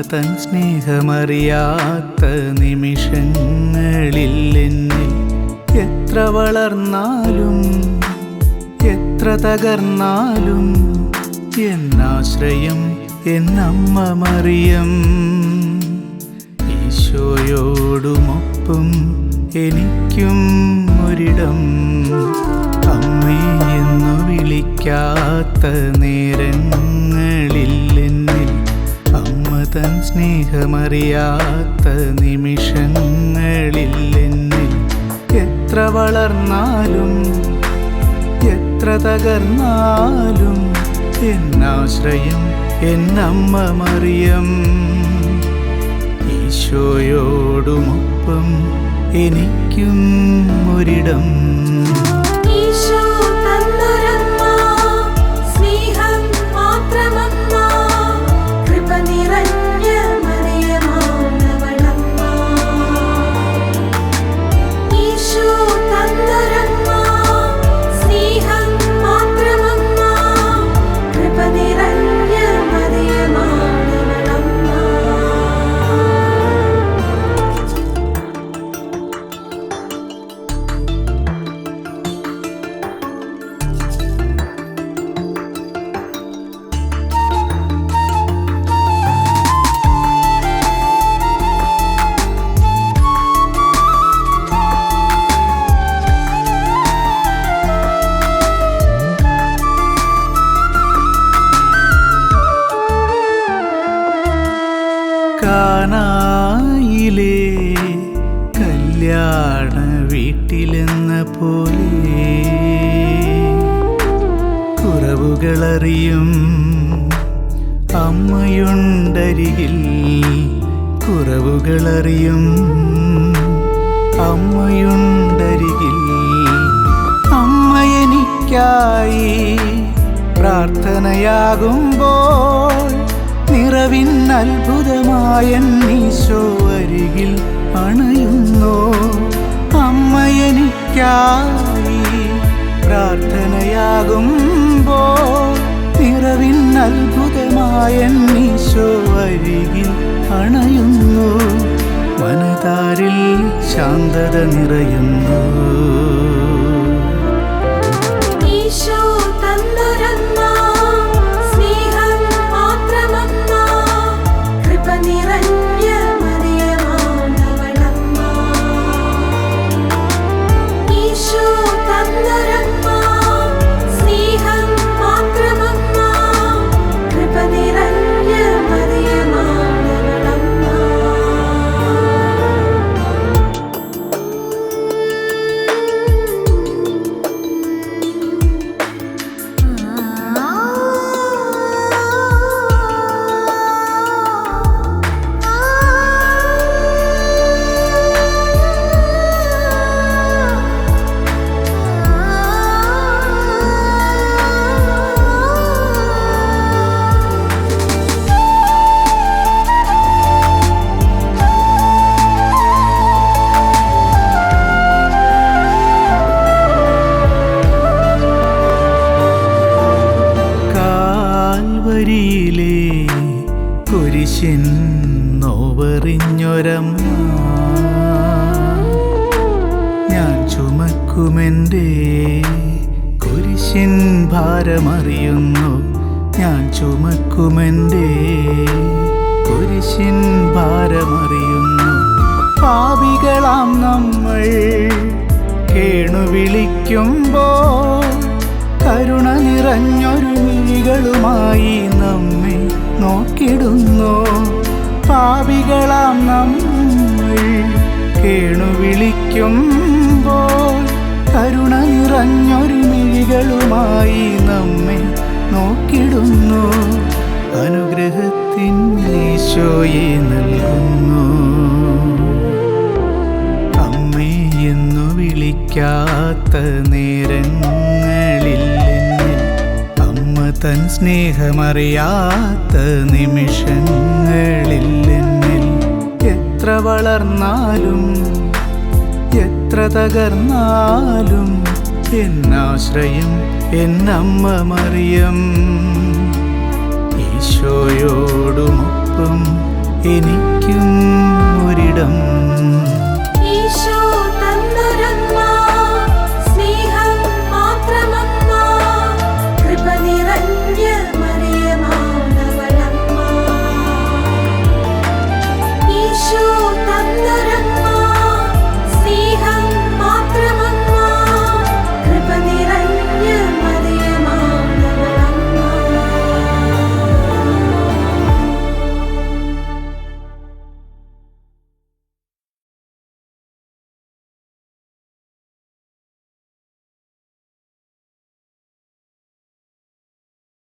തൻ സ്നേഹമറിയാത്ത നിമിഷങ്ങളിൽ എത്ര വളർന്നാലും എത്ര തകർന്നാലും എന്നാശ്രയം എന്നമ്മ മറിയം ഈശോയോടുമൊപ്പം എനിക്കും ഒരിടം. അമ്മേ എന്നു വിളിക്കാത്ത നേരങ്ങളിൽ സ്നേഹമറിയാത്ത നിമിഷങ്ങളില്ലെന്നിൽ എത്ര വളർന്നാലും എത്ര തകർന്നാലും എന്നാശ്രയം എന്നമ്മ മറിയം ഈശോയോടുമൊപ്പം എനിക്കും ഒരിടം കാനായിലെ കല്യാണ വീട്ടിലെന്ന പോലെ. കുറവുകളറിയും അമ്മയുണ്ടരികിൽ കുറവുകളറിയും അമ്മയുണ്ടരികിൽ. അമ്മ പ്രാർത്ഥനയാകും. അത്ഭുതമായ നീശോ അരികിൽ അണയുന്നോ. അമ്മ എനിക്കായി പ്രാർത്ഥനയാകുമ്പോൾ അത്ഭുതമായ നീശോ അരികിൽ അണയുന്നു. മനതാരിൽ ശാന്തത നിറയുന്നു. നോവറിഞ്ഞൊരമ്മ ഞാൻ ചുമക്കുമെന്റെ കുരിശിൻ ഭാരമറിയുന്നു. ഞാൻ ചുമക്കുമെന്റെ കുരിശിൻ ഭാരമറിയുന്നു. പാപികളാം നമ്മൾ കേണു വിളിക്കുമ്പോൾ കരുണ നിറഞ്ഞൊരു മിഴികളുമായി നമ്മെ കേണു വിളിക്കുമ്പോൾ കരുണ നിറഞ്ഞൊരു മിഴികളുമായി നമ്മെ നോക്കിടുന്നു. അനുഗ്രഹത്തിൻ ഈശോയെ നൽകുന്നു. അമ്മേ എന്നു വിളിക്കാത്ത നേരങ്ങളില്ലെന്നിൽ അമ്മ തൻ സ്നേഹമറിയാത്ത നിമിഷങ്ങളില്ലെന്നിൽ എത്ര വളർന്നാലും എത്ര തകർന്നാലും എന്നാശ്രയം എന്നമ്മ മറിയം. ഈശോയോടുമൊപ്പം എനിക്കും ഒരിടം